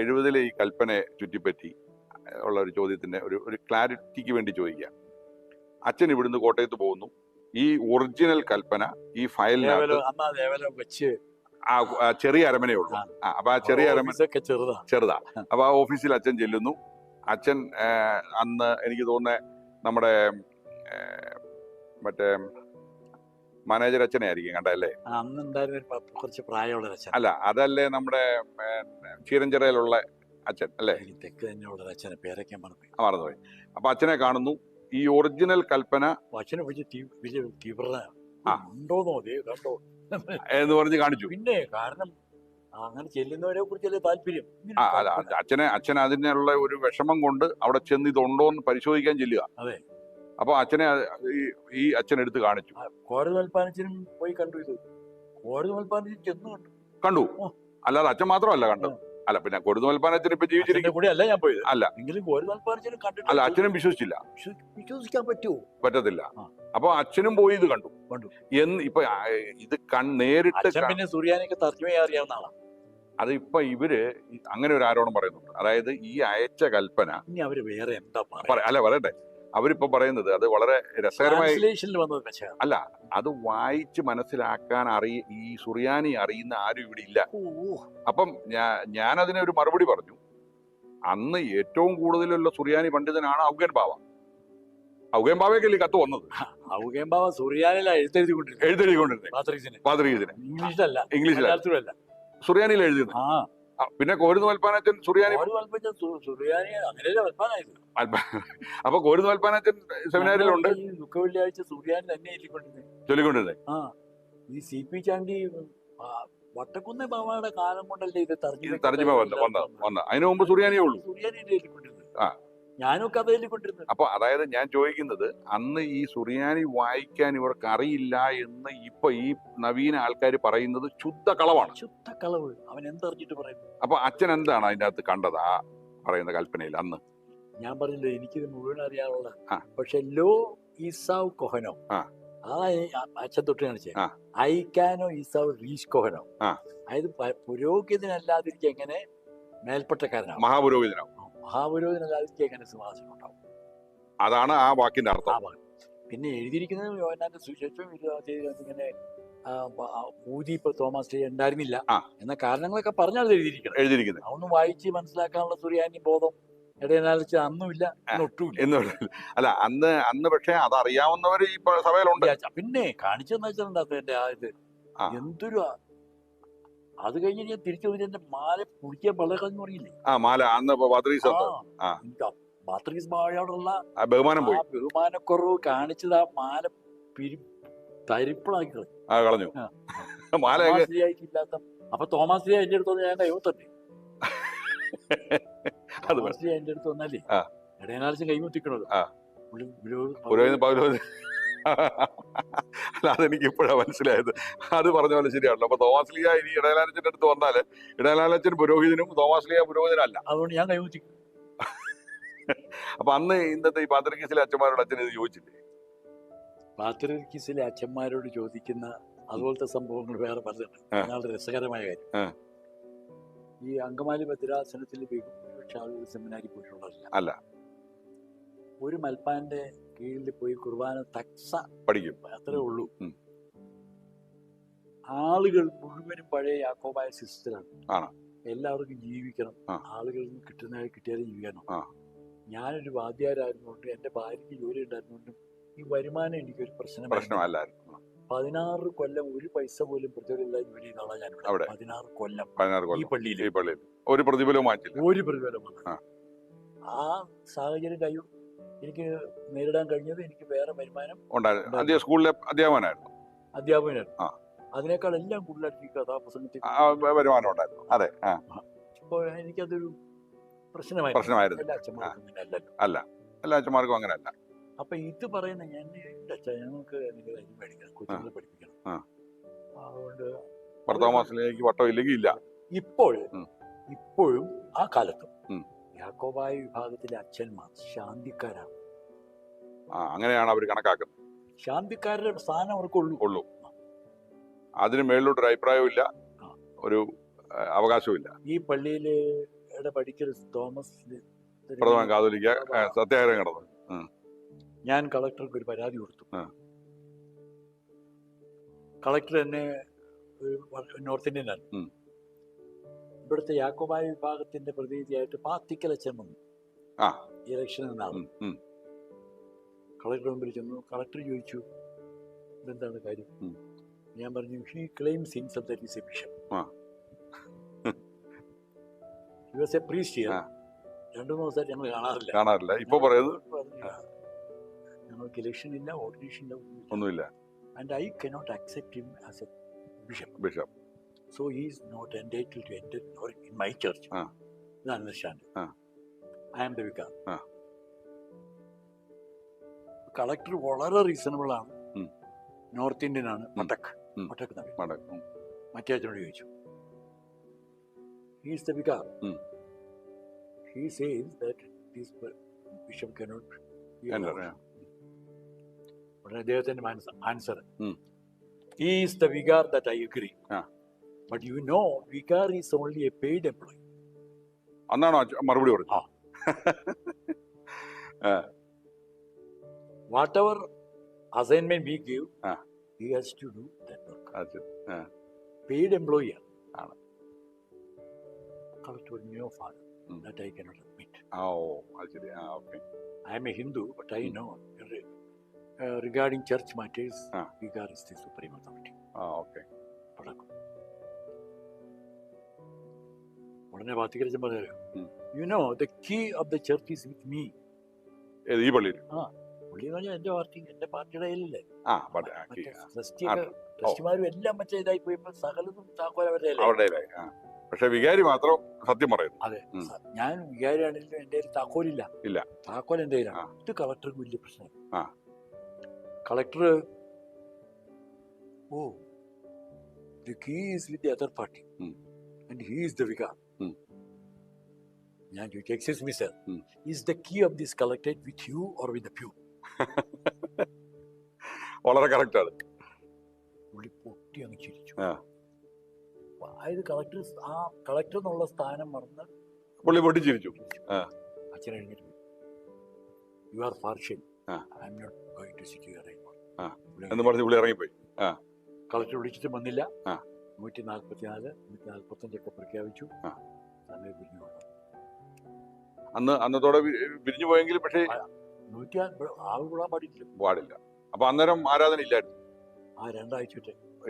എഴുപതിലെ ഈ കൽപ്പനയെ ചുറ്റിപ്പറ്റി ഉള്ള ഒരു ചോദ്യത്തിന്റെ ഒരു ഒരു ക്ലാരിറ്റിക്ക് വേണ്ടി ചോദിക്കാം അച്ഛൻ ഇവിടുന്ന് കോട്ടയത്ത് പോകുന്നു. ഈ ഒറിജിനൽ കൽപ്പന ഈ ഫയലിനകത്ത് വെച്ച് ആ ചെറിയ അരമനേ ഉള്ളൂ. ആ. അപ്പൊ ആ ചെറിയ അരമന ചെറുതാ. ചെറുതാ. അപ്പൊ ആ ഓഫീസിൽ അച്ഛൻ ചെല്ലുന്നു. അച്ഛൻ അന്ന് എനിക്ക് തോന്നുന്നത് നമ്മുടെ മറ്റേ മാനേജർ അച്ഛനെ ആയിരിക്കും കണ്ടല്ലേ അന്ന് പ- കുറച്ച് പ്രായമുള്ള അച്ഛൻ. അല്ല അതല്ലേ നമ്മുടെ ചീരഞ്ചിറയിലുള്ള അച്ഛൻ അല്ലേ? തെക്ക് തന്നെയുള്ള അച്ഛനെ പേരൊക്കെ മറന്നു മറന്നുപോയി. അപ്പൊ അച്ഛനെ കാണുന്നു. ഈ ഒറിജിനൽ കൽപ്പന അച്ഛനെ വലിയ തീവ്രത ഉണ്ടോന്നോ? കണ്ടോ? എന്ന് പറഞ്ഞ് കാണിച്ചു. പിന്നെ കാരണം അങ്ങനെ ചെല്ലുന്നവരെ കുറിച്ചല്ലേ താല്പര്യം. അച്ഛനെ അച്ഛൻ അതിനുള്ള ഒരു വിഷമം കൊണ്ട് അവിടെ ചെന്ന് ഇതുണ്ടോ എന്ന് പരിശോധിക്കാൻ ചെല്ലുക. അതെ. അപ്പൊ അച്ഛനെ ഈ- അച്ഛൻ എടുത്ത് കാണിച്ചു. കോടതി പോയി കണ്ടു ഇത്. കോടതി ചെന്ന് കണ്ടു. കണ്ടു. അല്ലാതെ അച്ഛൻ മാത്രമല്ല കണ്ടത്. അല്ല പിന്നെ കൊടുതുമൽപ്പാനച്ഛൻ ഇപ്പൊ ജീവിച്ചിരിക്കും അല്ല ഞാൻ പോയത്. അല്ല. എങ്കിലും കോടതി കണ്ടിട്ട് അല്ല അച്ഛനും വിശ്വസിച്ചില്ല. വിശ്വ- വിശ്വസിക്കാൻ പറ്റുമോ? പറ്റത്തില്ല. അപ്പൊ അച്ഛനും പോയി ഇത് കണ്ടു. കണ്ടു. എന്ന് ഇപ്പൊ ഇത് കൺ നേരിട്ട് പിന്നെ സൂര്യാനൊക്കെ തർജമ അറിയാവുന്ന ആളാണ് അത് ഇപ്പൊ ഇവർ അങ്ങനെ ഒരു ആരോടും പറയുന്നുണ്ട്. അതായത് ഈ അയച്ച കൽപ്പന ഇനി അവർ വേറെ എന്താ അല്ല പറയട്ടെ. അവരിപ്പോ പറയുന്നത് അത് വളരെ രസകരമായി അല്ല അത് വായിച്ച് മനസ്സിലാക്കാൻ അറിയ ഈ സുറിയാനി അറിയുന്ന ആരും ഇവിടെ ഇല്ല. അപ്പം ഞാൻ അതിനെ ഒരു മറുപടി പറഞ്ഞു. അന്ന് ഏറ്റവും കൂടുതലുള്ള സുറിയാനി പണ്ഡിതനാണ് ഔഗൻ ബാവ. ഔഗൻ ബാവയ്ക്കല്ലേ കത്ത് വന്നത്? ബാവ സുറിയാനിലാണ് എഴുത്തെഴുതിക്കൊണ്ടിരുന്നത് ഇംഗ്ലീഷിലല്ല. സുറിയാനിയിൽ എഴുതിയത്. ആ ആ, പിന്നെ കോരുന്ന് വൽപ്പാനച്ചൻ സുറിയാനി അങ്ങനെയല്ല വൽപ്പാനായത് അപ്പൊ കോരുന്ന് വൽപ്പാനച്ചൻ സെമിനാരിലുണ്ട് ഉണ്ട് ദുഃഖ വെള്ളിയാഴ്ച സുറിയാനി തന്നെ ചൊല്ലിക്കൊണ്ടിരുന്നത് ആ ഈ സി പി ചാണ്ടി വട്ടക്കുന്ന ബാബയുടെ കാലം കൊണ്ടല്ലേ ഇത് തർജിമ വന്ന അതിനു മുമ്പ് സുറിയാനിയേ ഉള്ളൂ. സുറിയാനി ആ. ഞാനും കഥ എഴുതിക്കൊണ്ടിരുന്നത് അപ്പൊ അതായത് ഞാൻ ചോദിക്കുന്നത് അന്ന് ഈ സുറിയാനി വായിക്കാൻ ഇവർക്ക് അറിയില്ല എന്ന് ഇപ്പൊ ഈ നവീന ആൾക്കാർ പറയുന്നത് ശുദ്ധ കളവാണ്. ശുദ്ധ കളവ്. അവൻ എന്തറിഞ്ഞിട്ട് പറയുന്നത് അപ്പൊ അച്ഛൻ എന്താണ് അതിന്റെ അകത്ത് കണ്ടത് ആ പറയുന്ന കൽപ്പനയിൽ അന്ന്? ഞാൻ പറഞ്ഞില്ലേ എനിക്കിത് മുഴുവൻ അറിയാനുള്ള പക്ഷെ ലോ ഈസാവ് കൊഹനോ. ആ. അച്ഛൻ തൊട്ട് കാണിച്ചേ. ഐക്കാനോ ഈസാവ് റീസ് കൊഹനോ. അതായത് പുരോഗതിനല്ലാതിരിക്കും എങ്ങനെ? മേൽപ്പെട്ടക്കാരനാണ് മേൽപ്പട്ടക്കാരനാവും മഹാപുരോഹിതനോ മഹാപുരോഹിതനല്ലാതിരിക്കുക എങ്ങനെ സിംഹാസനം ഉണ്ടാവും അതാണ് ആ വാക്കിന്റെ അർത്ഥം. പിന്നെ എഴുതിയിരിക്കുന്നത് യോഹന്നാന്റെ സുശേഷം ഇങ്ങനെ ഊതി ഇപ്പൊ തോമസ് ലീ ഉണ്ടായിരുന്നില്ല. എന്ന കാരണങ്ങളൊക്കെ പറഞ്ഞാണ് എഴുതിയിരിക്കുന്നത്. എഴുതിയിരിക്കുന്നത്. അതൊന്നും വായിച്ച് മനസ്സിലാക്കാനുള്ള സുറിയാനി ബോധം ഇടയനാലിച്ച് അന്നുമില്ല ഒട്ടുമില്ല അല്ല അന്ന് അന്ന് പക്ഷേ അത് അറിയാവുന്നവർ ഈ സഭയിലുണ്ട്. പിന്നെ കാണിച്ചെന്ന് വെച്ചിട്ടുണ്ട് എന്റെ ആ ഇത്? എന്തൊരു അത് കഴിഞ്ഞ് ഞാൻ തിരിച്ചു വന്നിട്ട് എന്റെ മാല കുടിക്കാൻ വളരെന്ന് പറയില്ലേ ആ മാല. അന്ന് പാത്രീസ് മാളയോടുള്ള ആ. ബഹുമാനം പോയി. ബഹുമാനക്കുറവ് കാണിച്ചത് ആ മാല പിരി തരിപ്പിളാക്കി കളഞ്ഞു. മാല ഇല്ലാത്ത അപ്പൊ തോമസ് എന്റെ അടുത്ത് ഞാൻ കൈമുത്തണ്ടേ അത് തോമസ് എന്റെ അടുത്ത് വന്നാലേ. ഇടയനാളിച്ചും കൈമുത്തിക്കണത്. ആ. പുരോഹിത എനിക്ക് അല്ല അതെനിക്ക് ഇപ്പോഴാണ് മനസ്സിലായത്. അത് പറഞ്ഞ പോലെ ശരിയാണല്ലോ. അപ്പൊ തോമസ് ലിയ ഇനി ഇടയലാലച്ചന്റെ അടുത്ത് വന്നാൽ ഇടയലാലച്ചൻ പുരോഹിതനും തോമസ് ലിയ പുരോഹിതനല്ല. അതുകൊണ്ട് ഞാൻ കൈമുത്തി അപ്പൊ അന്ന് ഇന്നത്തെ ഈ പാത്രികസിലെ അച്ഛന്മാരോട് അച്ഛൻ ഇത് ചോദിച്ചില്ലേ? പാത്രിക്കിസിലെ അച്ഛന്മാരോട് ചോദിക്കുന്ന അതുപോലത്തെ സംഭവങ്ങൾ വേറെ പലതുണ്ട്. ഞങ്ങളുടെ രസകരമായ കാര്യം. ഈ അങ്കമാലി ഭദ്രാസനത്തിൽ ബഹുഭൂരിപക്ഷ ആളുകൾ സെമിനാരി പോയിട്ടുള്ളതല്ല അല്ല. ഒരു മൽപ്പാന്റെ കീഴിൽ പോയി കുർബാന തക്സ പഠിക്കും. അത്രേ ഉള്ളൂ. ആളുകൾ മുഴുവനും പഴയ യാക്കോബായ സിസ്റ്റത്തിലാണ്. ആണ്. എല്ലാവർക്കും ജീവിക്കണം. ആളുകൾക്ക് ആളുകളിൽ നിന്ന് കിട്ടുന്ന കിട്ടിയാലും ജീവിക്കണം. ഞാനൊരു വാദ്യാരായിരുന്നുകൊണ്ട് എന്റെ ഭാര്യയ്ക്ക് ജോലി ഉണ്ടായിരുന്നുകൊണ്ടും ഈ വരുമാനം എനിക്കൊരു പ്രശ്നം പ്രശ്നമല്ലായിരുന്നു. പതിനാറ് കൊല്ലം ഒരു പൈസ പോലും പ്രതിഫലമില്ലാതെ ജോലി ചെയ്ത ഞാൻ. പതിനാറ് കൊല്ലം. ഈ പള്ളിയിൽ ഒരു പ്രതിഫലവും ഒരു പ്രതിഫലം ആ. ആ സാഹചര്യം കഴിയും എനിക്ക് നേരിടാൻ കഴിഞ്ഞത് എനിക്ക് വേറെ വരുമാനം ഉണ്ടായിരുന്നു. സ്കൂളിലെ അധ്യാപകനായിരുന്നു. അധ്യാപകനായിരുന്നു. അതിനേക്കാൾ എല്ലാം കൂടുതലായിട്ട് ഈ കഥാപ്രസംഗത്തിൽ വരുമാനം ഉണ്ടായിരുന്നു. അതെ അപ്പോൾ എനിക്കതൊരു പ്രശ്നമായി പ്രശ്നമായിരുന്നു. അല്ല. എല്ലാ അച്ഛന്മാർക്കും അങ്ങനെയല്ല അപ്പൊ ഇത് പറയുന്ന ഞാൻ എന്റെ അച്ഛ ഞങ്ങൾക്ക് നിങ്ങൾ അരി മേടിക്കണം കൊച്ചുങ്ങളെ പഠിപ്പിക്കണം. അതുകൊണ്ട് ഇപ്പോഴും വട്ടം ഇല്ലെങ്കിൽ ഇല്ല. ഇപ്പോൾ ഇപ്പോഴും ആ കാലത്തും. യാക്കോബായ വിഭാഗത്തിലെ അച്ഛന്മാർ ശാന്തിക്കാരാണ്. ആ അങ്ങനെയാണ് അവർ കണക്കാക്കുന്നത്. ശാന്തിക്കാരുടെ സ്ഥാനം അവർക്കുള്ളൂ ഉള്ളൂ. അതിന് ഇല്ല. ഒരു ആ, അവകാശവും ഇല്ല. ഈ പള്ളിയിലെ പഠിക്കൽ തോമസ് പ്രഥമ കാതോലിക്ക സത്യാഗ്രഹം കടന്നു ഞാൻ കളക്ടർക്ക് ഒരു പരാതി കൊടുത്തു. കളക്ടർ എന്നെ ഒരു നോർത്ത് ഇന്ത്യനാണ്. ഇവിടുത്തെ യാക്കോബായ വിഭാഗത്തിന്റെ പ്രതിനിധിയായിട്ട് പാത്തിക്കലച്ചൻ വന്നു ആ. ഇലക്ഷനിൽ നിന്നാണ്. ഉം, ഉം. കളക്ടർ മുമ്പിൽ ചെന്നു. കളക്ടർ ചോദിച്ചു ഇതെന്താണ് കാര്യം? ഞാൻ പറഞ്ഞു he claims himself that is a bishop. He was a priest. രണ്ടു മൂന്ന് ദിവസമായിട്ട് ഞങ്ങൾ കാണാറില്ല. കാണാറില്ല. ഇപ്പൊ പറയുന്നത്. ഞങ്ങൾക്ക് ഇലക്ഷൻ ഇല്ല ഓർഡിനേഷൻ ഇല്ല ഒന്നുമില്ല. ഒന്നുമില്ല. And I cannot accept him as a bishop bishop so he is not എന്റെ ടു എന്റെ ഇൻ മൈ ചർച്ച് ആ. ഇത് അണ്ടർസ്റ്റാൻഡ് Ah. ഐ ആം ദിക്ക വികാർ ആ. കളക്ടർ വളരെ റീസണബിൾ ആണ്. നോർത്ത് ഇന്ത്യൻ ആണ്. മട്ടക്. മടക്ക് മട്ടക് മറ്റേ അച്ഛനോട് ചോദിച്ചു. He's the vicar. He says that this bishop cannot. ഉടനെ അദ്ദേഹത്തിന്റെ answer. Is the vicar that I agree ആ. But you know vicar is only a paid employee അന്നാണോ അച്ഛൻ മറുപടി പറഞ്ഞത് ആ. Whatever assignment we give ആ. He has to do that work അത് ശരി. പെയ്ഡ് എംപ്ലോയി ആണ് ആണ്. കളക്ടർ ന്യൂ ഫാദർ ഉം. ദാറ്റ് ഐ കനോട്ട് അഡ്മിറ്റ് ആ ഓ അത് ശരി ആ okay I am a Hindu, but I Hmm. know uh, regarding church matters, Ah. Vigar is the supreme authority. ആ ഓക്കെ തുടക്കം ഉടനെ വാത്തികരിച്ചും പറഞ്ഞു. You know the key of the church is with me ഈ പള്ളിയിൽ. ആ പുള്ളി എന്ന് പറഞ്ഞാൽ എന്റെ പാർട്ടി എന്റെ പാർട്ടിയുടെ കയ്യിലല്ലേ? ട്രസ്റ്റിമാരും എല്ലാം മറ്റേ ഇതായി പോയപ്പോ സകലതും താക്കോൽ അവരുടെ പക്ഷെ വികാരി മാത്രം സത്യം പറയുന്നു. അതെ. ഞാൻ വികാരിയാണെങ്കിലും എന്റെ കയ്യിൽ താക്കോലില്ല. ഇല്ല. താക്കോൽ എന്റെ കയ്യിലാണ്. ഇത് കളക്ടർക്ക് വലിയ പ്രശ്നം. Collector oh the key is with the other party and he is the vicar. ഞാൻ ചോദിച്ചു excuse me is. Is the key of this collected with you or with pew വളരെ കറക്റ്റാണ് പുള്ളി പൊട്ടി അങ്ങ് ചിരിച്ചു. അതായത് കളക്ടർ ആ കളക്ടർ എന്നുള്ള സ്ഥാനം മറന്ന് പുള്ളി പൊട്ടി ചിരിച്ചു. അച്ഛൻ എഴുന്നേറ്റ് you are partial. I am not going to sit your. എന്ന് പറഞ്ഞ് പുള്ളി ഇറങ്ങിപ്പോയി. കളക്ടർ വിളിച്ചിട്ട് വന്നില്ല. നൂറ്റി നാൽപ്പത്തി നാല് നൂറ്റി നാൽപ്പത്തഞ്ചൊക്കെ പ്രഖ്യാപിച്ചു. ആ. സമയം പിരിഞ്ഞു അന്ന് അന്നത്തോടെ പിരിഞ്ഞു പോയെങ്കിൽ പക്ഷേ നൂറ്റി ആൾ കൂടാൻ പാടില്ല. പാടില്ല. അപ്പൊ അന്നേരം ആരാധന ഇല്ലായിരുന്നു. ആ രണ്ടാഴ്ച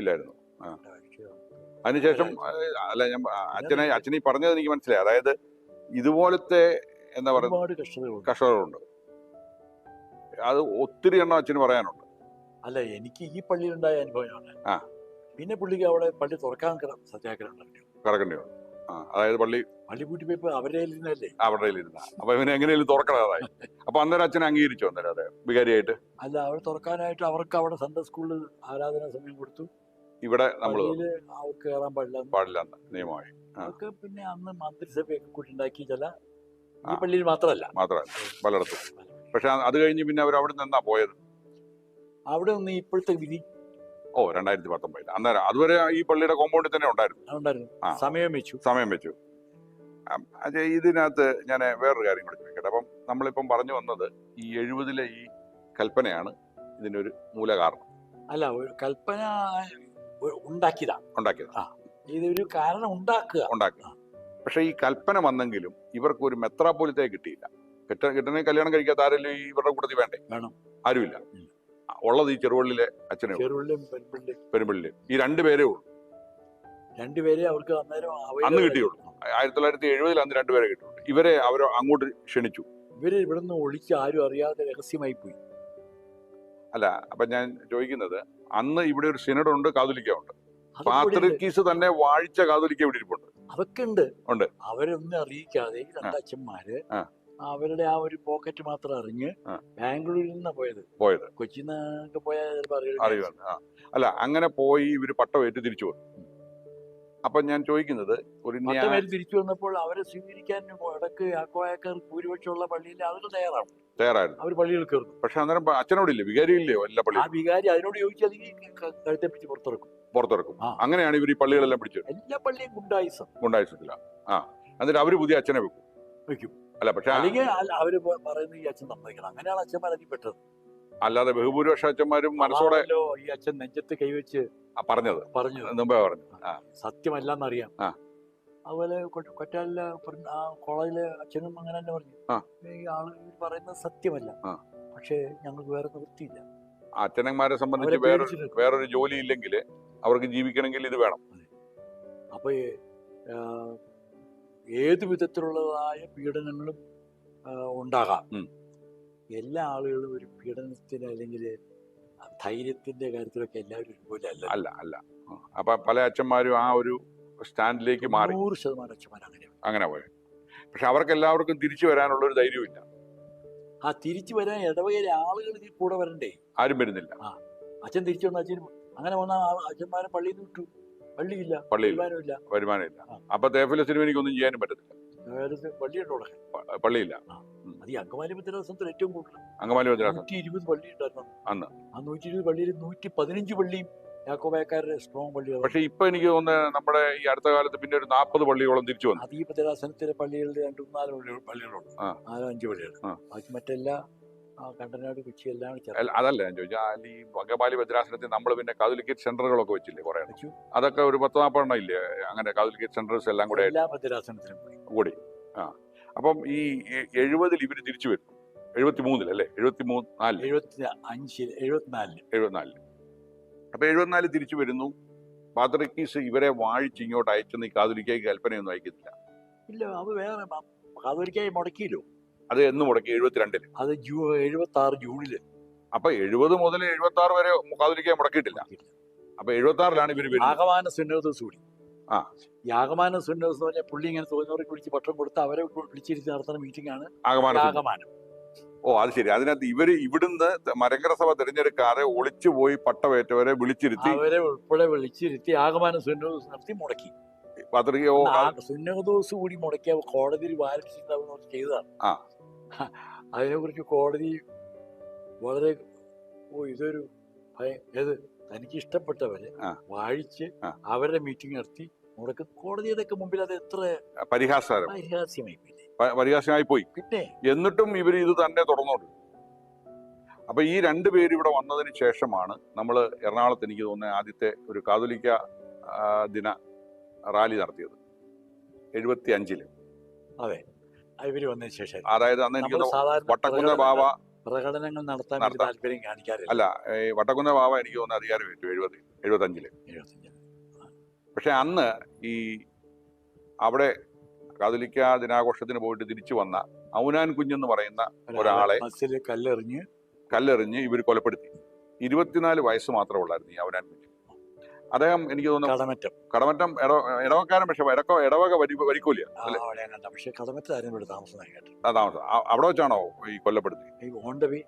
ഇല്ലായിരുന്നു. അതിനുശേഷം അല്ല ഞാൻ അച്ഛനെ അച്ഛനെ പറഞ്ഞത് എനിക്ക് മനസ്സിലായി. അതായത് ഇതുപോലത്തെ എന്താ പറയുക കർഷകരുണ്ട് അത് ഒത്തിരി എണ്ണം അച്ഛന് പറയാനുണ്ട്. അല്ല എനിക്ക് ഈ പള്ളിയിലുണ്ടായ അനുഭവമാണ്. പിന്നെ പുള്ളിക്ക് അവിടെ പള്ളി തുറക്കാൻ സത്യാഗ്രഹം കറക്കേണ്ടി വന്നു. അതായത് പള്ളി പള്ളി പൂട്ടി പോയപ്പോ അവരുടെ അവരുടെ ഇരുന്ന അപ്പൊ ഇവന് എങ്ങനെയും തുറക്കണതായി. അപ്പൊ അന്നേരം അച്ഛൻ അംഗീകരിച്ചു അന്നേരം അതെ? വികാരിയായിട്ട്? അല്ല അവിടെ തുറക്കാനായിട്ട് അവർക്ക് അവിടെ സൺഡേ സ്കൂളിൽ ആരാധന സമയം കൊടുത്തു. ഇവിടെ നമ്മൾ അവർക്ക് കയറാൻ പാടില്ല പാടില്ല നിയമമായി. അവർക്ക് പിന്നെ അന്ന് മന്ത്രിസഭയൊക്കെ കൂട്ടിണ്ടാക്കി ചില ഈ പള്ളിയിൽ മാത്രമല്ല. മാത്രമല്ല പലയിടത്തും. പക്ഷെ അത് കഴിഞ്ഞ് പിന്നെ അവർ അവിടെ നിന്നാ പോയത്? അവിടെ നിന്ന് ഇപ്പോഴത്തെ വിധി ഓ രണ്ടായിരത്തി പത്തൊമ്പതിൽ അന്നേരം അതുവരെ ഈ പള്ളിയുടെ കോമ്പൗണ്ടിൽ തന്നെ ഉണ്ടായിരുന്നു. സമയം വെച്ചു. സമയം വെച്ചു. ഇതിനകത്ത് ഞാൻ വേറൊരു കാര്യം കൂടി ചോദിക്കട്ടെ. അപ്പം നമ്മളിപ്പം പറഞ്ഞു വന്നത് ഈ എഴുപതിലെ ഈ കൽപ്പനയാണ് ഇതിനൊരു മൂല മൂലകാരണം. അല്ല ഒരു കൽപ്പന ഉണ്ടാക്കിയതാ. ഉണ്ടാക്കിയതാ. ഇതൊരു കാരണം ഉണ്ടാക്കുക. ഉണ്ടാക്കുക. പക്ഷേ ഈ കൽപ്പന വന്നെങ്കിലും ഇവർക്ക് ഒരു മെത്രാപോലിത്തേ കിട്ടിയില്ല. കിട്ട കിട്ടണേ കല്യാണം കഴിക്കാത്ത ആരെങ്കിലും ഇവരുടെ കൂട്ടത്തിൽ വേണ്ടേ? വേണം. ആരുമില്ല. ഉള്ളത് ഈ ചെറുവള്ളിലെ അച്ഛനെ ചെറുപള്ളിയും ഈ രണ്ടുപേരേ ഉള്ളൂ. രണ്ടുപേരെ അവർക്ക് അന്നേരം അന്ന് കിട്ടിയുള്ളൂ. ആയിരത്തി തൊള്ളായിരത്തി എഴുപതിൽ അന്ന് രണ്ടുപേരെ കിട്ടിയുള്ളു. ഇവരെ അവർ അങ്ങോട്ട് ക്ഷണിച്ചു. ഇവർ ഇവിടുന്ന് ഒളിച്ച് ആരും അറിയാതെ രഹസ്യമായി പോയി. അല്ല അപ്പൊ ഞാൻ ചോദിക്കുന്നത് അന്ന് ഇവിടെ ഒരു സിനഡ് ഉണ്ട് കാതുലിക്ക ഉണ്ട് അതൊക്കെ പാത്രിക്കീസ് തന്നെ വാഴിച്ച കാതുലിക്ക ഇവിടെ ഇരിപ്പുണ്ട്. അതൊക്കെ ഉണ്ട്. ഉണ്ട്. അവരൊന്നും അറിയിക്കാതെ രണ്ടച്ഛന്മാര്. അവരുടെ ആ ഒരു പോക്കറ്റ് മാത്രം അറിഞ്ഞ് ബാംഗ്ലൂരിൽ നിന്നാ പോയത്. പോയത്. കൊച്ചിയിൽ നിന്നൊക്കെ പോയാൽ. അല്ല അങ്ങനെ പോയി ഇവർ പട്ടമേറ്റ് തിരിച്ചു വന്നു. അപ്പൊ ഞാൻ ചോദിക്കുന്നത് ഒരു തിരിച്ചു വന്നപ്പോൾ അവരെ സ്വീകരിക്കാൻ ഇടയ്ക്ക് യാക്കോയാക്കാർ ഭൂരിപക്ഷമുള്ള പള്ളിയിൽ അവർ തയ്യാറാണ്. തയ്യാറായിരുന്നു. അവർ പള്ളികൾ കയറുന്നു. പക്ഷെ അന്നേരം അച്ഛനോടില്ലേ? വല്ല എല്ലാ ആ പള്ളിയിലും വികാരി അതിനോട് പിടിച്ച് പുറത്തിറക്കും. പുറത്തിറക്കും. അങ്ങനെയാണ് ഇവർ ഈ പള്ളികളെല്ലാം പിടിച്ചത്. എല്ലാ പള്ളിയും ഗുണ്ടായുസം. ഉണ്ടായിട്ടില്ല ആ. എന്നിട്ട് അവർ പുതിയ അച്ഛനെ വെക്കും. വെക്കും. അല്ല പക്ഷെ അല്ലെങ്കിൽ അവർ പറയുന്നത് ഈ അച്ഛൻ സമ്മതിക്കണം. അങ്ങനെയാണ് അച്ഛന്മാർ അതിൽ പെട്ടത് അല്ലാതെ ബഹുഭൂരിപക്ഷ അച്ഛന്മാരും മനസ്സോടെ ഈ അച്ഛൻ നെഞ്ചത്ത് കൈവച്ച് പറഞ്ഞത്. പറഞ്ഞു മുമ്പേ പറഞ്ഞു സത്യമല്ലെന്നറിയാം. അതുപോലെ കൊറ്റാലിൽ ആ കോളേജിലെ അച്ഛനും അങ്ങനെ തന്നെ പറഞ്ഞു. ഈ ആൾ പറയുന്നത് സത്യമല്ല. പക്ഷേ ഞങ്ങൾക്ക് വേറെ നിവൃത്തിയില്ല. അച്ഛനന്മാരെ സംബന്ധിച്ച് വേറൊരു ജോലി ഇല്ലെങ്കിൽ അവർക്ക് ജീവിക്കണമെങ്കിൽ ഇത് വേണം. അപ്പൊ ഏത് വിധത്തിലുള്ളതായ പീഡനങ്ങളും ഉണ്ടാകാം. എല്ലാ ആളുകളും ഒരു പീഡനത്തിന് അല്ലെങ്കിൽ ധൈര്യത്തിന്റെ കാര്യത്തിലൊക്കെ എല്ലാവരും ഒരുപോലെ അല്ല അല്ല. അല്ല അപ്പൊ പല അച്ഛന്മാരും ആ ഒരു സ്റ്റാൻഡിലേക്ക് മാറി. നൂറ് ശതമാനം അച്ഛന്മാർ അങ്ങനെ അങ്ങനെ പോയി പക്ഷെ അവർക്ക് എല്ലാവർക്കും തിരിച്ചു വരാനുള്ള ഒരു ധൈര്യമില്ല ആ തിരിച്ചു വരാൻ ഇടവകയിലെ ആളുകൾ ഇതിൽ കൂടെ വരണ്ടേ? ആരും വരുന്നില്ല. അച്ഛൻ തിരിച്ചു വന്ന അച്ഛൻ അങ്ങനെ വന്ന അച്ഛന്മാരെ പള്ളിയിൽ നിന്ന് വിട്ടു. പള്ളിയില്ല പള്ളിയില്ല. വരുമാനമില്ല. അപ്പൊ തേഫിലെ സിനിമയ്ക്ക് ഒന്നും ചെയ്യാനും പറ്റത്തില്ല. അതായത് പള്ളിയുണ്ട് അവിടെ. പള്ളിയില്ല. അത് ഈ അങ്കമാലി ഏറ്റവും കൂടുതൽ. അങ്കമാലി മദ്രാസ നൂറ്റി ഇരുപത് പള്ളി ഉണ്ടായിരുന്നു അന്ന്. ആ നൂറ്റി ഇരുപത് പള്ളിയിൽ നൂറ്റി പതിനഞ്ച് പള്ളിയും യാക്കോബായക്കാരുടെ സ്ട്രോങ് പള്ളികൾ പക്ഷെ ഇപ്പൊ എനിക്ക് തോന്നുന്നത് നമ്മുടെ ഈ അടുത്ത കാലത്ത് പിന്നെ ഒരു നാൽപ്പത് പള്ളിയോളം തിരിച്ചു വന്നു. അത് ഈ ഭദ്രാസനത്തിലെ പള്ളികളിൽ രണ്ട് മൂന്നാൽ പള്ളികളുണ്ട്. നാലോ അഞ്ച് പള്ളികൾ. ബാക്കി മറ്റെല്ലാ അതല്ല ഞാൻ ചോദിച്ചു ഈ വകപാലി ഭദ്രാസനത്തിൽ നമ്മൾ പിന്നെ കാതലിക്കേറ്റ് സെന്ററുകളൊക്കെ വെച്ചില്ലേ കുറെ അതൊക്കെ ഒരു പത്ത് നാൽപ്പതെണ്ണം ഇല്ലേ? അങ്ങനെ കാതലിക്കേറ്റ് സെന്റേഴ്സ് എല്ലാം കൂടെ കൂടി. ആ. അപ്പം ഈ എഴുപതിൽ ഇവർ തിരിച്ചു വരും. എഴുപത്തി മൂന്നിൽ അല്ലേ? എഴുപത്തി മൂന്ന് നാല് എഴുപത്തി അഞ്ചിൽ എഴുപത്തിനാലിൽ. എഴുപത്തിനാലിൽ. അപ്പൊ എഴുപത്തിനാലിൽ തിരിച്ചു വരുന്നു. പാത്രിക്കീസ് ഇവരെ വാഴിച്ച് ഇങ്ങോട്ട് അയച്ചെന്ന് ഈ കാതുലിക്കായി കൽപ്പനയൊന്നും അയക്കത്തില്ല. ഇല്ല അത് വേറെ കാതുലിക്കായി മുടക്കിയല്ലോ. അത് എന്ന് മുടക്കി എഴുപത്തിരണ്ടിൽ. അത് എഴുപത്തി ആറ് ജൂണിൽ. അപ്പൊ എഴുപത് മുതൽ എഴുപത്തി ആറ് വരെ കാതലിക്കായി മുടക്കിയിട്ടില്ല. അപ്പൊ എഴുപത്തി ആറിലാണ് ഇവർ യാഗമാന ആഗമാന സുന്നോദസ് കൂടി. ആ. യാഗമാന സുന്നോസ് എന്ന് പറഞ്ഞാൽ പുള്ളി ഇങ്ങനെ തോന്നിയവർക്ക് വിളിച്ച് പട്ടം കൊടുത്ത് അവരെ വിളിച്ചിരുത്തി നടത്തുന്ന മീറ്റിംഗ് ആണ് ഓ അത് ശരി. അതിനകത്ത് ഇവർ ഇവിടുന്ന് മരങ്കര സഭ തിരഞ്ഞെടുക്കാതെ ഒളിച്ചു പോയി പട്ടവേറ്റവരെ വിളിച്ചിരുത്തി. അവരെ ഉൾപ്പെടെ വിളിച്ചിരുത്തി ആഗമാന സുന്നോസ് നടത്തി മുടക്കി. പത്രികയോ സുന്നോസ് സുന്നോദോസ് കൂടി മുടക്കിയ കോടതിയിൽ വാരിച്ചിട്ടുണ്ടാവുന്ന ചെയ്തതാണ്. ആ. അതിനെ കുറിച്ച് കോടതി വളരെ ഓ ഇതൊരു ഏത് തനിക്ക് ഇഷ്ടപ്പെട്ടവരെ. വാഴിച്ച്. അവരുടെ മീറ്റിംഗ് നടത്തി മുടക്ക് കോടതിയുടെ മുമ്പിൽ അത് എത്ര പരിഹാസ്യമായി പോയി. പിന്നെ? എന്നിട്ടും ഇവർ ഇത് തന്നെ തുടർന്നോണ്ട് അപ്പൊ ഈ രണ്ട് പേര് ഇവിടെ വന്നതിന് ശേഷമാണ് നമ്മൾ എറണാകുളത്ത് എനിക്ക് തോന്നുന്ന ആദ്യത്തെ ഒരു കാതോലിക്ക ദിന റാലി നടത്തിയത്. എഴുപത്തി അഞ്ചിൽ അതെ. ഇവർ വന്നതിന് ശേഷം അതായത് അന്ന് എനിക്ക് സാധാരണ വട്ടക്കുന്ന ബാബ പ്രകടനങ്ങൾ നടത്താൻ വലിയ നടത്താം. താല്പര്യം കാണിക്കാറില്ല. അല്ല ഈ വട്ടക്കുന്ന ബാബ എനിക്ക് തോന്നുന്ന അധികാരം ഏറ്റു എഴുപത് എഴുപത്തി അഞ്ചിൽ എഴുപത്തഞ്ച് പക്ഷെ അന്ന് ഈ അവിടെ കാതലിക്ക ദിനാഘോഷത്തിന് പോയിട്ട് തിരിച്ചു വന്ന ഔനാൻ കുഞ്ഞെന്ന് പറയുന്ന ഒരാളെ ബസ്സിൽ കല്ലെറിഞ്ഞ് കല്ലെറിഞ്ഞ് ഇവർ കൊലപ്പെടുത്തി. ഇരുപത്തിനാല് വയസ്സ് മാത്രമേ ഉള്ളായിരുന്നു ഈ ഔനാൻ കുഞ്ഞ് അദ്ദേഹം എനിക്ക് തോന്നുന്നു കടമറ്റം. കടമറ്റം ഇട ഇടവക്കാരൻ പക്ഷെ ഇടക്കോ ഇടവക വരി വരിക്കൂല പക്ഷെ കടമറ്റത്തായിരുന്നു ഇവിടെ താമസം കേട്ടു ആ താമസം. ആ- അവിടെ വെച്ചാണോ ഈ കൊല്ലപ്പെടുത്തി ഈ ഓൺ ദ വേ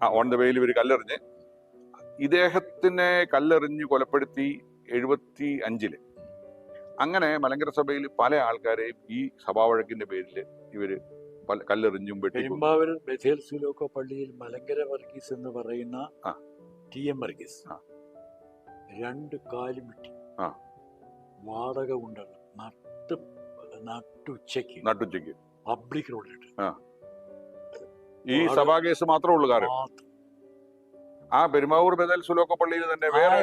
ആ ഓൺ ദ വേയിൽ ഇവർ കല്ലെറിഞ്ഞ് ഇദ്ദേഹത്തിനെ കല്ലെറിഞ്ഞ് കൊലപ്പെടുത്തി എഴുപത്തി അഞ്ചിൽ അങ്ങനെ മലങ്കര സഭയിൽ പല ആൾക്കാരെയും ഈ സഭാവഴക്കിന്റെ പേരിൽ ഇവർ കല്ലെറിഞ്ഞും പെരുമ്പാവൂർ ബഥേൽ സുലോക്കോ പള്ളിയിൽ മലങ്കര വർഗീസ് എന്ന് പറയുന്ന ടി എം വർഗീസ്. രണ്ട് കാലും വെട്ടി ആ. വാടക കൊണ്ടാണ് നട്ട് നട്ടുച്ചയ്ക്ക് നട്ടുച്ചയ്ക്ക്. പബ്ലിക് റോഡിലിട്ട്. ഈ സഭാ കേസ് മാത്രമേ ഉള്ളൂ കാരണം ആ പെരുമാവൂർ ബദൽ സുലോക്ക പള്ളിയിൽ തന്നെ വേറെ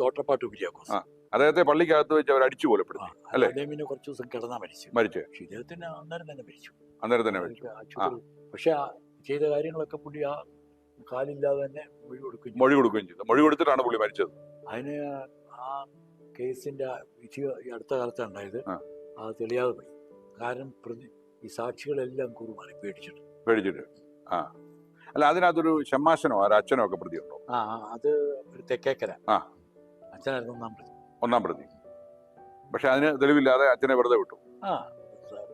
തോട്ടപ്പാട്ട് കുര്യാക്കോസ്. അദ്ദേഹത്തെ പള്ളിക്കകത്ത് വെച്ച് അവർ അടിച്ചു കൊലപ്പെടുത്തി അല്ലേ? പിന്നെ കുറച്ച് ദിവസം കിടന്നാ മരിച്ചു. മരിച്ചു. പക്ഷെ ഇദ്ദേഹത്തിന് അന്നേരം തന്നെ മരിച്ചു. അന്നേരം തന്നെ മരിച്ചു. പക്ഷെ ചെയ്ത കാര്യങ്ങളൊക്കെ പുള്ളി ആ കാലില്ലാതെ തന്നെ മൊഴി കൊടുക്കും ചെയ്തു. മൊഴി കൊടുക്കുകയും ചെയ്തു. മൊഴി കൊടുത്തിട്ടാണ് പുള്ളി മരിച്ചത്. അതിന് ആ കേസിന്റെ വിധി ഈ അടുത്ത കാലത്താണ് ഉണ്ടായത്. അത് തെളിയാതെ പോയി. കാരണം പ്രതി ഈ സാക്ഷികളെല്ലാം കുറുമാണ് പേടിച്ചിട്ട്. പേടിച്ചിട്ട്. ആ. അല്ല അതിനകത്തൊരു ഷമ്മാശനോ ആ അച്ഛനോ ഒക്കെ പ്രതി ഉണ്ടോ ആ, അത് ഒരു തെക്കേക്കര. ആ. അച്ഛനായിരുന്നു ഒന്നാം പ്രതി. ഒന്നാം പ്രതി. പക്ഷെ അതിന് തെളിവില്ലാതെ അച്ഛനെ വെറുതെ വിട്ടു. ആ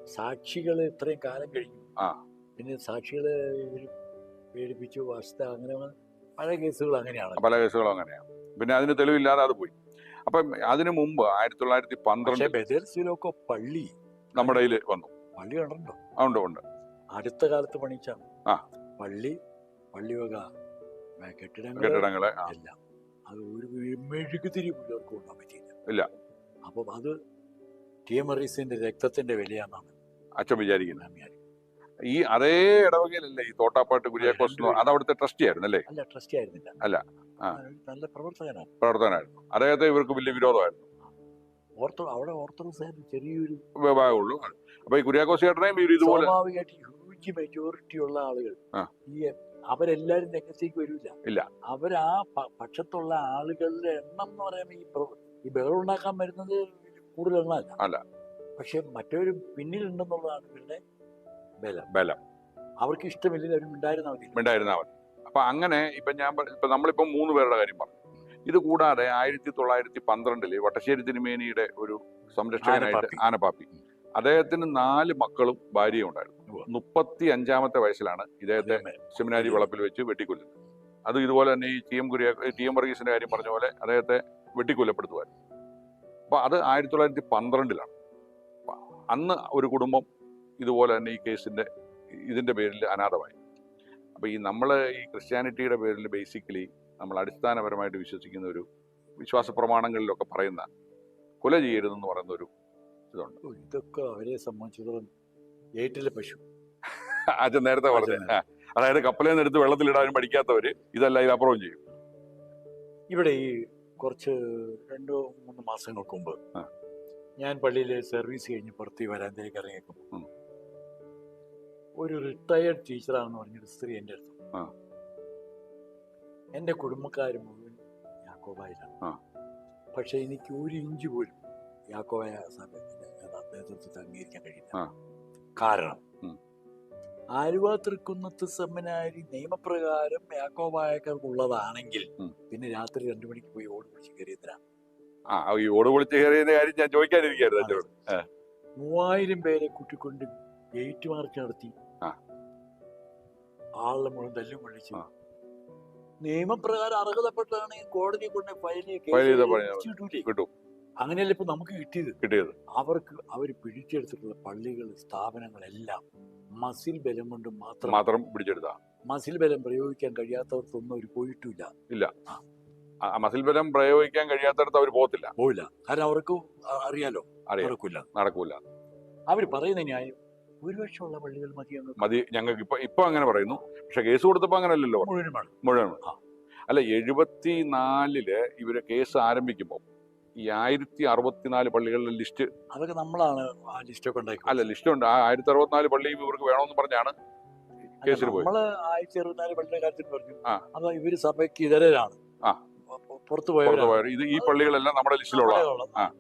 സാക്ഷികൾ ഇത്രയും കാലം കഴിഞ്ഞു. ആ. പിന്നെ സാക്ഷികളെ പേടിപ്പിച്ചു വസ്ത അങ്ങനെ പല കേസുകൾ അങ്ങനെയാണ്. പല കേസുകളും അങ്ങനെയാണ്. പിന്നെ അതിന് തെളിവില്ലാതെ അത് പോയി. അപ്പം അതിനു മുമ്പ് ആയിരത്തി തൊള്ളായിരത്തി പന്ത്രണ്ട് ബദർസിലൊക്കെ പള്ളി നമ്മുടെ കയ്യിൽ വന്നു. പള്ളി ഉണ്ട് ഉണ്ട്. അടുത്ത കാലത്ത് പണിച്ചാണ് ആ. പള്ളി പള്ളി വക കെട്ടിടങ്ങൾ കെട്ടിടങ്ങളെ ആ, എല്ലാം. അത് ഒരു മെഴുകുതിരി പിള്ളേർക്ക് കൊണ്ടാൻ പറ്റിയില്ല. ഇല്ല. അപ്പം അത് ടി. എം അറീസിന്റെ രക്തത്തിന്റെ വിലയാണെന്നാണ് അച്ഛൻ വിചാരിക്കുന്നത്. ഞാൻ വിചാരിക്കുന്നത്. ഈ അതേ ഇടവകയിലല്ലേ ഈ തോട്ടാപ്പാട്ട് കുര്യാക്കോസ് അത് അവിടുത്തെ ട്രസ്റ്റി ആയിരുന്നു അല്ലേ? അല്ല ട്രസ്റ്റി ആയിരുന്നില്ല. അല്ല, നല്ല പ്രവർത്തകനാണ് പ്രവർത്തകനായിരുന്നു. അദ്ദേഹത്തെ ഇവർക്ക് വലിയ വിരോധമായിരുന്നു. ഓർത്തോ അവിടെ ഓർത്തഡോക്സ് ചെറിയൊരു ഉള്ളൂ അപ്പൊ ഈ കുര്യാക്കോസ് ചേട്ടനെയും ഇതുപോലെ സ്വാഭാവികമായിട്ട് ഹ്യൂജ് മെജോറിറ്റി ഉള്ള ആളുകൾ. ഈ അവരെല്ലാരും രംഗത്തേക്ക് വരില്ല ഇല്ല. അവരാ പക്ഷത്തുള്ള ആളുകളുടെ എണ്ണം എന്ന് പറയുമ്പോൾ ഈ ഈ ബഹളം ഉണ്ടാക്കാൻ വരുന്നത് കൂടുതൽ എണ്ണമല്ല അല്ല. പക്ഷെ മറ്റൊരു പിന്നിലുണ്ടെന്നുള്ളതാണ് ഇവരുടെ ബലം. ബലം. അവർക്ക് ഇഷ്ടമില്ലെങ്കിൽ അവരും ഉണ്ടായിരുന്നാൽ മതി. ഉണ്ടായിരുന്നാൽ മതി. അപ്പൊ അങ്ങനെ ഇപ്പൊ ഞാൻ ഇപ്പൊ നമ്മളിപ്പോ മൂന്ന് പേരുടെ കാര്യം പറഞ്ഞു. ഇത് കൂടാതെ ആയിരത്തി തൊള്ളായിരത്തി പന്ത്രണ്ടിൽ വട്ടശ്ശേരി തിരുമേനിയുടെ ഒരു സംരക്ഷകനായിട്ട് ആനപ്പാപ്പി. അദ്ദേഹത്തിന് നാല് മക്കളും ഭാര്യയും ഉണ്ടായിരുന്നു. മുപ്പത്തി അഞ്ചാമത്തെ വയസ്സിലാണ് ഇദ്ദേഹത്തെ സെമിനാരി വളപ്പിൽ വെച്ച് വെട്ടിക്കൊല്ലുന്നത്. അത് ഇതുപോലെ തന്നെ ഈ ടി എം കുര്യ ടി എം വർഗീസിന്റെ കാര്യം പറഞ്ഞ പോലെ അദ്ദേഹത്തെ വെട്ടിക്കൊല്ലപ്പെടുത്തുവാൻ അപ്പൊ അത് ആയിരത്തി തൊള്ളായിരത്തി പന്ത്രണ്ടിലാണ് അന്ന് ഒരു കുടുംബം ഇതുപോലെ തന്നെ ഈ കേസിന്റെ ഇതിന്റെ പേരിൽ അനാഥമായി. അപ്പോൾ ഈ നമ്മൾ ഈ ക്രിസ്ത്യാനിറ്റിയുടെ പേരിൽ ബേസിക്കലി നമ്മൾ അടിസ്ഥാനപരമായിട്ട് വിശ്വസിക്കുന്ന ഒരു വിശ്വാസ പ്രമാണങ്ങളിലൊക്കെ പറയുന്ന കൊല ചെയ്യരുതെന്ന് പറയുന്ന ഒരു ഇതുണ്ട് ഇതൊക്കെ അവരെ സംബന്ധിച്ചിടത്തോളം ഏറ്റിലെ പശു. അച്ഛൻ നേരത്തെ പറഞ്ഞു അതായത് കപ്പലിൽ നിന്ന് എടുത്ത് വെള്ളത്തിലിടാനും പഠിക്കാത്തവര് ഇതല്ല ഇത് അപ്രൂവ് ചെയ്യും. ഇവിടെ ഈ കുറച്ച് രണ്ടോ മൂന്ന് മാസങ്ങൾക്ക് മുമ്പ് ഞാൻ പള്ളിയിൽ സർവീസ് കഴിഞ്ഞ് പുറത്ത് വരാൻ വരാന്തയിലേക്ക് ഇറങ്ങിയേക്കും. ഒരു റിട്ടയേർഡ് ടീച്ചറാണെന്ന് പറഞ്ഞൊരു സ്ത്രീ എന്റെ അടുത്ത്. എന്റെ കുടുംബക്കാർ മുഴുവൻ യാക്കോബായിലാണ്. പക്ഷെ എനിക്ക് ഒരു ഇഞ്ച് പോലും യാക്കോബായ സഭയുടെ അംഗീകരിക്കാൻ കഴിയില്ല. കാരണം. ആലുവ തൃക്കുന്നത്ത് സെമിനാരി നിയമപ്രകാരം യാക്കോബായക്കാർക്കുള്ളതാണെങ്കിൽ ഉള്ളതാണെങ്കിൽ പിന്നെ രാത്രി രണ്ടു മണിക്ക് പോയി ഓട് പിടിച്ച് കയറിയതിനാണ് ആ ഈ ഓട് പൊളിച്ച് കയറിയതിന്റെ കാര്യം ഞാൻ മൂവായിരം പേരെ കൂട്ടിക്കൊണ്ട് ഗേറ്റ് മാർച്ച് നടത്തി. ആളെ മുഴുവൻ തല്ലും കൊള്ളിച്ചു. നിയമപ്രകാരം അർഹതപ്പെട്ടതാണ് കോടതി കൊണ്ട് ഫയൽ കിട്ടും. അങ്ങനെയല്ല ഇപ്പൊ നമുക്ക് കിട്ടിയത്? കിട്ടിയത്. അവർക്ക് അവർ പിടിച്ചെടുത്തിട്ടുള്ള പള്ളികൾ സ്ഥാപനങ്ങളെല്ലാം മസിൽ ബലം കൊണ്ട് മാത്രം മാത്രം പിടിച്ചെടുത്താ. മസിൽ ബലം പ്രയോഗിക്കാൻ കഴിയാത്തവർക്കൊന്നും അവർ പോയിട്ടില്ല. ഇല്ല. മസിൽ ബലം പ്രയോഗിക്കാൻ കഴിയാത്തടത്ത് അവർ പോകത്തില്ല. പോയില്ല. കാരണം അവർക്ക് അറിയാലോ. നടക്കൂല. നടക്കൂല. അവർ പറയുന്ന ന്യായം ഭൂരിപക്ഷമുള്ള പള്ളികൾ മതിയെന്ന് മതി ഞങ്ങൾക്ക് ഇപ്പൊ ഇപ്പൊ അങ്ങനെ പറയുന്നു. പക്ഷെ കേസ് കൊടുത്തപ്പോ അങ്ങനല്ലല്ലോ. മുഴുവനുമാണ് മുഴുവൻ. അല്ല എഴുപത്തി നാലിൽ ഇവർ കേസ് ആരംഭിക്കുമ്പോൾ ഈ ആയിരത്തി അറുപത്തിനാല് പള്ളികളുടെ ലിസ്റ്റ് അതൊക്കെ നമ്മളാണ് ആ ലിസ്റ്റൊക്കെ ഉണ്ടാക്കി അല്ല ലിസ്റ്റ് ഉണ്ട് ആ ആയിരത്തി അറുപത്തിനാല് പള്ളിയും ഇവർക്ക് വേണമെന്ന് പറഞ്ഞാണ് കേസിൽ പോയി നമ്മൾ ആയിരത്തി അറുപത്തിനാല് പള്ളിയുടെ കാര്യത്തിൽ പറഞ്ഞു. അത് ഇവർ സഭയ്ക്ക് ഇതരാണ് പുറത്തു പോയവർ ഇത് ഈ പള്ളികളെല്ലാം നമ്മുടെ ലിസ്റ്റിലുള്ള.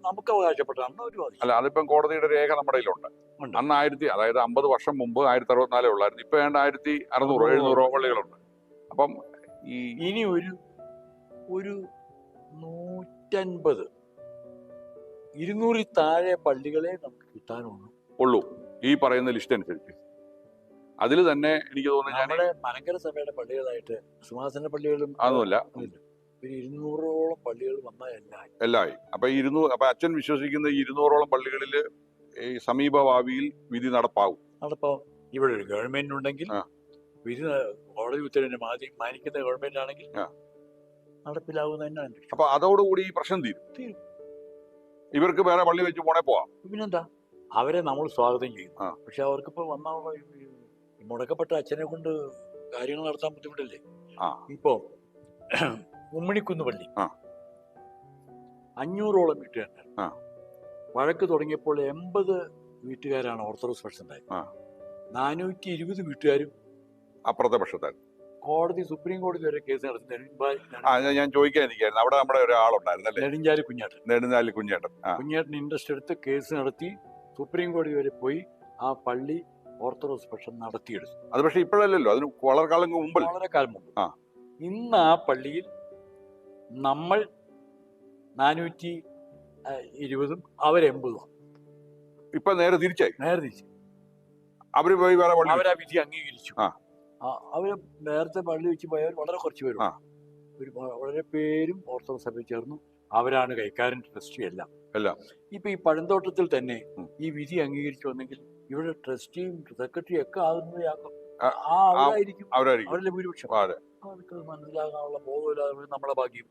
നമുക്ക് അവകാശപ്പെട്ടാണ്. അല്ല അതിപ്പം കോടതിയുടെ രേഖ നമ്മുടെ കയ്യിലുണ്ട്. അന്ന് ആയിരത്തി അതായത് അമ്പത് വർഷം മുമ്പ് ആയിരത്തി അറുപത്തിനാലേ ഉള്ളായിരുന്നു. ഇപ്പൊ ഏണ്ട ആയിരത്തി അറുന്നൂറോ എഴുന്നൂറോ പള്ളികളുണ്ട്. അപ്പം ഈ ഇനി ഒരു ഒരു നൂറ്റൻപത് ഇരുന്നൂറിൽ താഴെ പള്ളികളെ നമുക്ക് കിട്ടാനുള്ളൂ. ഉള്ളൂ. ഈ പറയുന്ന ലിസ്റ്റ് അനുസരിച്ച്. അതിൽ തന്നെ എനിക്ക് തോന്നുന്നു നമ്മുടെ മലങ്കര സഭയുടെ പള്ളികളായിട്ട് സുഹാസന പള്ളികളും അതൊന്നുമില്ല. ഒരു ഇരുന്നൂറോളം പള്ളികൾ വന്നാൽ എല്ലാം എല്ലായി അപ്പൊ ഇരുന്നൂറ് അപ്പൊ അച്ഛൻ വിശ്വസിക്കുന്ന ഇരുന്നൂറോളം പള്ളികളിൽ ഈ സമീപഭാവിയിൽ വിധി നടപ്പാവും നടപ്പാവും ഇവിടെ ഒരു ഗവൺമെന്റ് ഉണ്ടെങ്കിൽ. വിധി കോടതി ഉത്തരവിനെ മാതി മാനിക്കുന്ന ഗവൺമെന്റ് ആണെങ്കിൽ. നടപ്പിലാവുന്ന തന്നെയാണ്. അപ്പൊ അതോടുകൂടി ഈ പ്രശ്നം തീരും തീരും. ഇവർക്ക് വേറെ പള്ളി വെച്ച് പോണേ പോവാം പിന്നെന്താ അവരെ നമ്മൾ സ്വാഗതം ചെയ്യും. പക്ഷെ അവർക്കിപ്പോ വന്ന ഈ മുടക്കപ്പെട്ട അച്ഛനെ കൊണ്ട് കാര്യങ്ങൾ നടത്താൻ ബുദ്ധിമുട്ടല്ലേ. ഇപ്പോ ഉമ്മണിക്കുന്ന് പള്ളി. അഞ്ഞൂറോളം വീട്ടുകാരുണ്ട് ആ. വഴക്ക് തുടങ്ങിയപ്പോൾ എൺപത് വീട്ടുകാരാണ് ഓർത്തഡോക്സ് പക്ഷം ആ. നാനൂറ്റി ഇരുപത് വീട്ടുകാരും അപ്പുറത്തെ പക്ഷത്താണ് കോടതി സുപ്രീം കോടതി വരെ കേസ് നടത്തി. ഞാൻ- ചോദിക്കാനിരിക്കായിരുന്നു അവിടെ നമ്മുടെ ഒരാളുണ്ടായിരുന്നു നെടുഞ്ചാലി കുഞ്ഞാട്ടൻ. നെടുഞ്ചാലി കുഞ്ഞേട്ടൻ കുഞ്ഞാട്ടൻ ഇൻട്രസ്റ്റ് എടുത്ത് കേസ് നടത്തി സുപ്രീം കോടതി വരെ പോയി ആ പള്ളി ഓർത്തഡോക്സ് പക്ഷം നടത്തിയെടുത്തു. അത് പക്ഷേ ഇപ്പോഴല്ലല്ലോ അതിന് വളരെ കാലം മുമ്പ്. വളരെ കാലം മുമ്പ്. ഇന്ന് ആ പള്ളിയിൽ നമ്മൾ നാനൂറ്റി ഇരുപതും അവർ എൺപതും. ഇപ്പൊ നേരെ തിരിച്ചായി? നേരെ തിരിച്ചു. അവർ പോയി വേറെ പള്ളി അവരാ വിധി അംഗീകരിച്ചു. അവർ നേരത്തെ പള്ളി വെച്ച് പോയവർ വളരെ കുറച്ച് പേരും ഒരു വളരെ പേരും ഓർത്തഡോക്സ് സഭയിൽ ചേർന്നു. അവരാണ് കൈക്കാരൻ ട്രസ്റ്റി എല്ലാം. എല്ലാം. ഇപ്പൊ ഈ പഴന്തോട്ടത്തിൽ തന്നെ ഈ വിധി അംഗീകരിച്ചു വന്നെങ്കിൽ ഇവിടെ ട്രസ്റ്റിയും സെക്രട്ടറിയും ഒക്കെ ആകുന്നത് അവരായിരിക്കും. അവരുടെ ഭൂരിപക്ഷം. ആ, അതെ അവർക്ക് മനസ്സിലാകാനുള്ള ബോധമില്ലാതെ നമ്മളെ ഭാഗ്യം